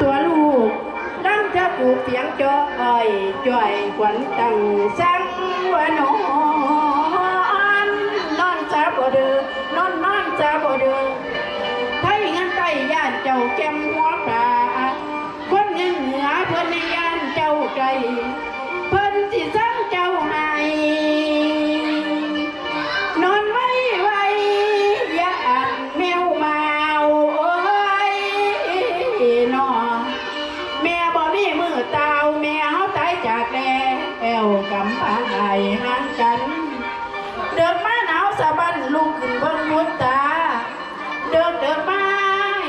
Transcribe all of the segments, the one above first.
ตัวลูกดังจะปลูกเสียงจอยจ่อยขวัญตั้งสังวนอนนอนจะบ่เดือนอนนอนจะบ่เดือไทยงันไต้ย่านเจ้าแก้มหัวปลาคนเงินเหนือเพิ่นในย่านเจ้าไก วกำพาไอห่างกัน เดินมาหนาวสะบันลุกขึ้นบิ่งมุดตา เดินเดินมา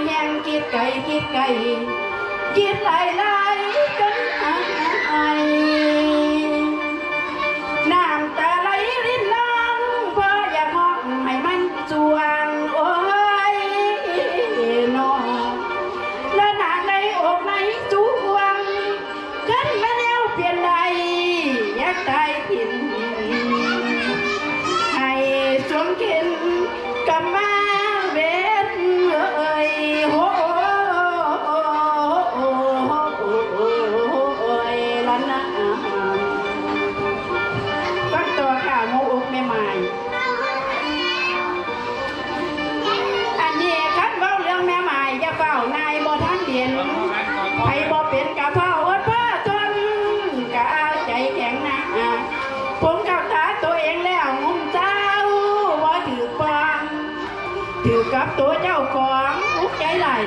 แยงกิดไก่กิดไก่กิดไหลไหลกันไอน้ำตาไหลรินน้องเพราะอยากห้องให้มันจวงโอ้ยน้องและนางในอกในจุวงกันมาแนวเปลี่ยนใดอยา กตายผินให้สวมเข็นกับมา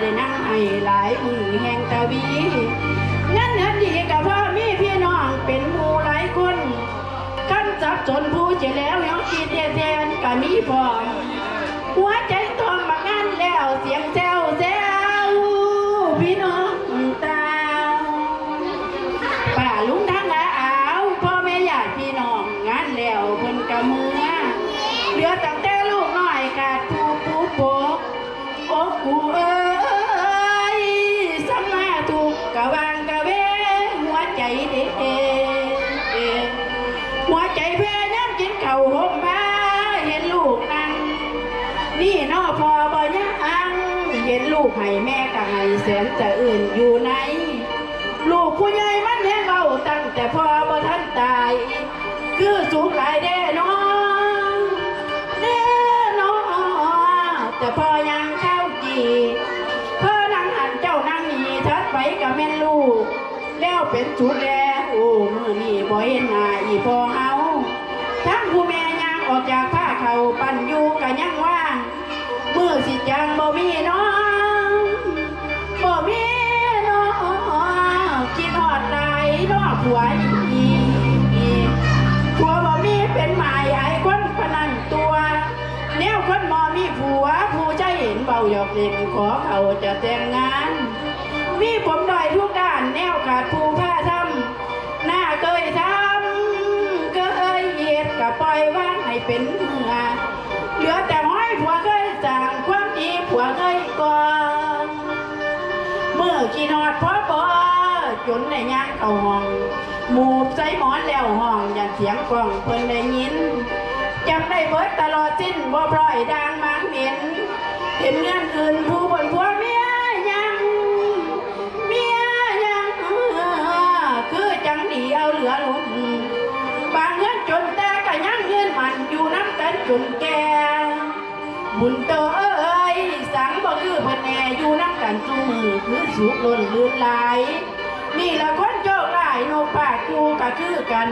ได้นั่งให้หลายมือแห่งตะวีงั้นเห็นดีกับพ่อมีพี่น้องเป็นหมู่หลายคนกันจับจนผู้เจแล้วยังคิดแทนก็มีพร้อมหัวใจทอมมางานแล้วเสียงแซวแซวพี่น้องตาป่าลุงทั้งอาอาวพ่อแม่ญาติพี่น้องงานแล้วเพิ่นกะเมือเหลือตั้งแต่ลูกน้อยกาดผู้ผู้โปกโอ้กูเอ้ เห็นลูกให้แม่กับให้แสนจะอื่นอยู่ไหนลูกผู้ใหญ่มันแห้งเอาตั้งแต่พ่อบ่ทันตาย คือสูงหลายแน่น้องแน่น้องแต่พอยังเข้าจีเพ่อนั่งหันเจ้านั่งนี่ทัดไปกับแม่ลูก แล้วเป็นจุดแล้วโอ้มือนี่บ่เห็นหน้าอีพอเฮาทั้งผู้แม่ย่างออกจากผ้าเขาปั่นอยู่กะยังว่าง มือสิจังบ่มีน้องบ่มีน้องคิดฮอดไหลน้อผัวอีผัวบ่มีเป็นหมายไอ้คนพนันตัวแนวคนบ่มีผัวผู้ใจเห็นเบาหยอกเล่นขอเขาจะแต่งงาน มีผมดอยทุกด้านแนวขาดผู้ผ้าทำหน้าเคยทำเคยเหยียดกับปล่อยว่างให้เป็นเมือเหลือแจนในย่างเข้าห้องหมูบใส่หมอนแล้วห้องอย่าเสียงกล้องเพิ่นได้ยินจำได้เบิดตลอดสิ้นบ่ปล่อยดังมางเหม็นเห็นเงื่อนอื่นผู้บนผัวเมียยังเมียยังคือจังดีเอาเหลือล้นบางเงื่อนจนแต่ก็ยังเงื่อนมันอยู่น้ำกันจนแก่บุญโตเอ้ยสังบ่คือเพิ่นแน่อยู่น้ำกันจูมือคือสุกล้นลื่นไหล นี่ละคนโชคร้ายนกปากกูก็คือกัน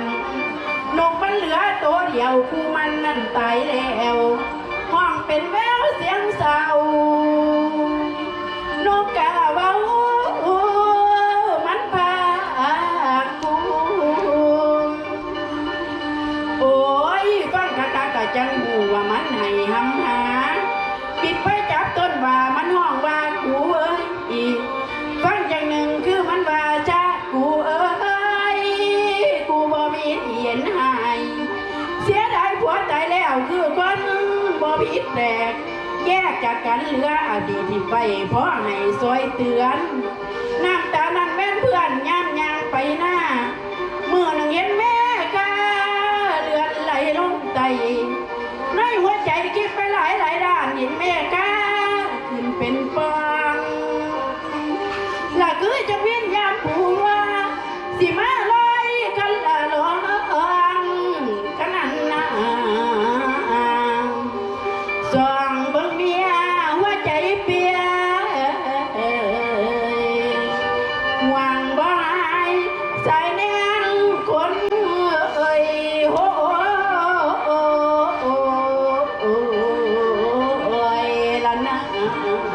นกมันเหลือตัวเดียวกูมันนั่นตายแล้วห้องเป็นแววเสียงเศร้านกกาเว้ามันพากูโอ้ยฟังกะกะกะจังหูว่ามันให้หำหา ปิดไปจับต้นว่ามันห้องว่าายแล้วคือคนบ่ผิดแตกแยกจากกันเหลืออดีตที่ไปเพราะให้ซอยเตือนน้ำตานั้นแม่นเพื่อนย่ำยางไปหน้าเมื่อนึ่งเห็นแม่กาเลือดไหลลงไตในหัวใจคิดไปหลายหลายด้านเห็นแม่กาขึ้นเป็นปองละคือจะวิญญา ล